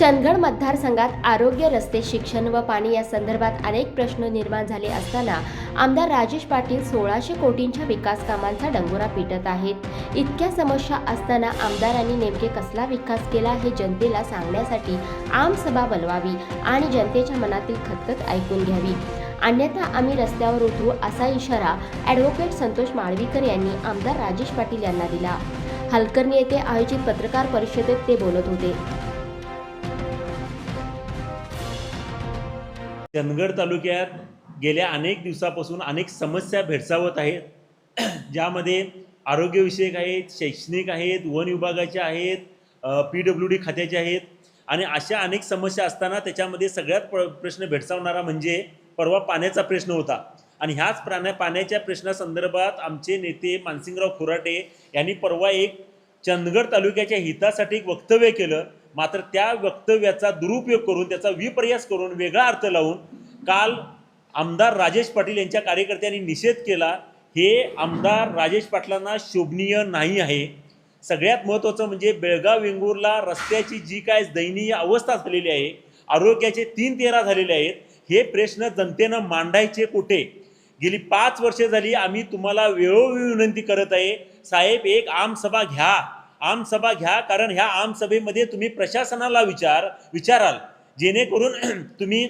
चंदगड मतदारसंघात आरोग्य रस्ते शिक्षण व पाणी या संदर्भात अनेक प्रश्न निर्माण झाले असताना आमदार राजेश पाटील सोळाशे कोटींच्या विकास कामांचा डंगोरा पिटत आहेत. इतक्या समस्या असताना आमदारांनी नेमके कसला विकास केला हे जनतेला सांगण्यासाठी आमसभा बोलवावी आणि जनतेच्या मनातील खतखत ऐकून घ्यावी. अन्यथा आम्ही रस्त्यावर उतरू असा इशारा ॲडव्होकेट संतोष माळवीकर यांनी आमदार राजेश पाटील यांना दिला. हलकर्णी येथे आयोजित पत्रकार परिषदेत ते बोलत होते. चंदगड तालुक्यात गेल्या अनेक दिवसापासून अनेक समस्या भेडसावत आहेत. ज्यामध्ये आरोग्यविषयक आहेत शैक्षणिक आहेत वन विभागाच्या आहेत पी डब्ल्यू डी खात्याचे आहेत. आणि अशा अनेक समस्या असताना त्याच्यामध्ये सगळ्यात प्र प्रश्न भेडसावणारा म्हणजे परवा पाण्याचा प्रश्न होता. आणि ह्याच प्राण्या पाण्याच्या प्रश्नासंदर्भात आमचे नेते मानसिंगराव खुराटे यांनी परवा एक चंदगड तालुक्याच्या हितासाठी एक वक्तव्य केलं. मात्र त्या वक्तव्याचा दुरुपयोग करून त्याचा विपर्यास करून वेगळा अर्थ लावून काल आमदार राजेश पाटील यांच्या कार्यकर्त्यांनी निषेध केला हे आमदार राजेश पाटलांना शोभनीय नाही आहे. सगळ्यात महत्त्वाचं म्हणजे बेळगाव वेंगुर्ला रस्त्याची जी काय दयनीय अवस्था झालेली आहे आरोग्याचे तीन तेरा झालेले आहेत हे प्रश्न जनतेनं मांडायचे कुठे? गेली पाच वर्षे झाली आम्ही तुम्हाला वेळोवेळी विनंती करत आहे साहेब एक आमसभा घ्या. आमसभा घ्या कारण ह्या आमसभेमध्ये तुम्ही प्रशासनाला विचार विचाराल. जेणेकरून तुम्ही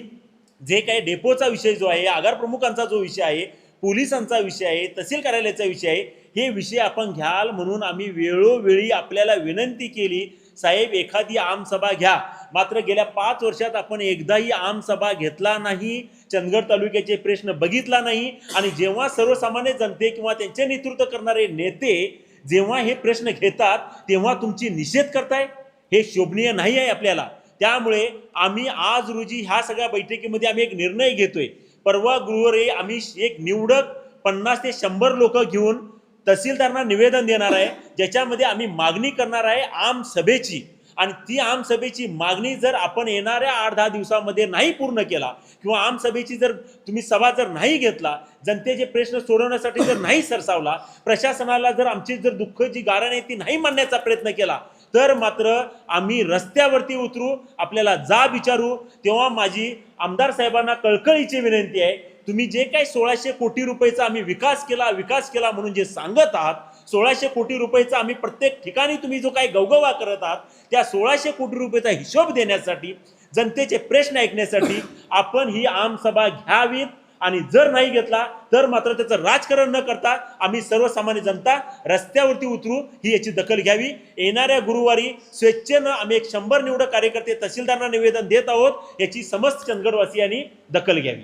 जे काही डेपोचा विषय जो आहे आगार प्रमुखांचा जो विषय आहे पोलिसांचा विषय आहे तहसील कार्यालयाचा विषय आहे हे विषय आपण घ्याल म्हणून आम्ही वेळोवेळी आपल्याला विनंती केली साहेब एखादी आमसभा घ्या. मात्र गेल्या पाच वर्षात आपण एकदाही आमसभा घेतला नाही चंदगड तालुक्याचे प्रश्न बघितला नाही आणि जेव्हा सर्वसामान्य जनते किंवा त्यांचे नेतृत्व करणारे नेते जेव्हा हे प्रश्न घेतात तेव्हा तुमची निषेध करताय. हे शोभनीय नाही आहे आपल्याला. त्यामुळे आम्ही आज रोजी ह्या सगळ्या बैठकीमध्ये आम्ही एक निर्णय घेतोय. परवा गुरुवारी आम्ही एक निवडक पन्नास ते शंभर लोक घेऊन तहसीलदारांना निवेदन देणार आहे. ज्याच्यामध्ये आम्ही मागणी करणार आहे आम सभेची. आणि ती आम सभेची मागणी जर आपण येणाऱ्या आठ दहा दिवसामध्ये नाही पूर्ण केला किंवा आम सभेची जर तुम्ही सभा जर नाही घेतला जनतेचे प्रश्न सोडवण्यासाठी जर नाही सरसावला प्रशासनाला जर आमची जर दुःख जी गारण आहे ती नाही मांडण्याचा प्रयत्न केला तर मात्र आम्ही रस्त्यावरती उतरू आपल्याला जा विचारू तेव्हा माझी आमदार साहेबांना कळकळीची विनंती आहे तुम्ही जे काही सोळाशे कोटी रुपयेचा आम्ही विकास केला विकास केला म्हणून जे सांगत आहात सोळाशे कोटी रुपयेचा आम्ही प्रत्येक ठिकाणी तुम्ही जो काही गवगवा करत आहात त्या सोळाशे कोटी रुपयेचा हिशोब देण्यासाठी जनतेचे प्रश्न ऐकण्यासाठी आपण ही आमसभा घ्यावीत आणि जर नाही घेतला तर मात्र त्याचं राजकारण न करता आम्ही सर्वसामान्य जनता रस्त्यावरती उतरू ही याची दखल घ्यावी. येणाऱ्या गुरुवारी स्वेच्छेनं आम्ही एक शंभर निवडक कार्यकर्ते तहसीलदारांना निवेदन देत आहोत याची समस्त चंदगडवासियांनी दखल घ्यावी.